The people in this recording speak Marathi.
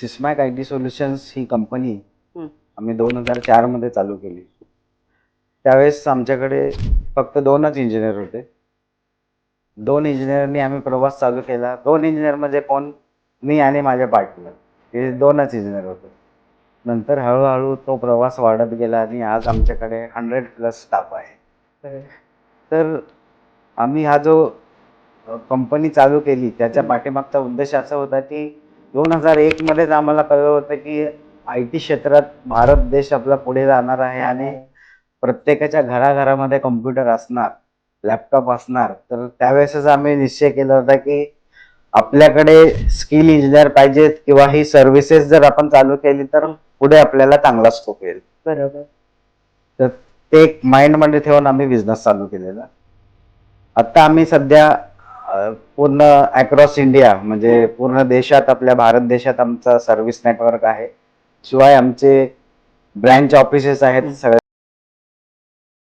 सिस्मॅक आय टी सोल्युशन्स ही कंपनी हं. आम्ही दोन हजार चारमध्ये चालू केली. त्यावेळेस आमच्याकडे फक्त दोनच इंजिनियर होते. दोन इंजिनियरनी आम्ही प्रवास चालू केला. दोन इंजिनियर म्हणजे कोण? मी आणि माझे पार्टनर. हे दोनच इंजिनियर होते. नंतर हळूहळू तो प्रवास वाढत गेला आणि आज आमच्याकडे हंड्रेड प्लस स्टाफ आहे. तर आम्ही हा जो कंपनी चालू केली त्याच्या पाठीमागचा उद्देश असा होता की दोन हजार एकमध्येच आम्हाला कळलं होतं की आय टी क्षेत्रात भारत देश आपला पुढे जाणार आहे आणि प्रत्येकाच्या घराघरामध्ये कम्प्युटर असणार लॅपटॉप असणार. तर त्यावेळेसच आम्ही निश्चय केला होता की आपल्याकडे स्किल इंजिनियर पाहिजेत किंवा ही सर्व्हिसेस जर आपण चालू केली तर पुढे आपल्याला चांगला स्कोप येईल. बरोबर. तर ते एक माइंडमध्ये ठेवून आम्ही बिझनेस चालू केलेला. आता आम्ही सध्या पूर्ण अक्रॉस इंडिया म्हणजे पूर्ण देशात आपल्या भारत देशात आमचा सर्व्हिस नेटवर्क आहे. शिवाय आमचे ब्रँच ऑफिसेस आहेत सगळ्या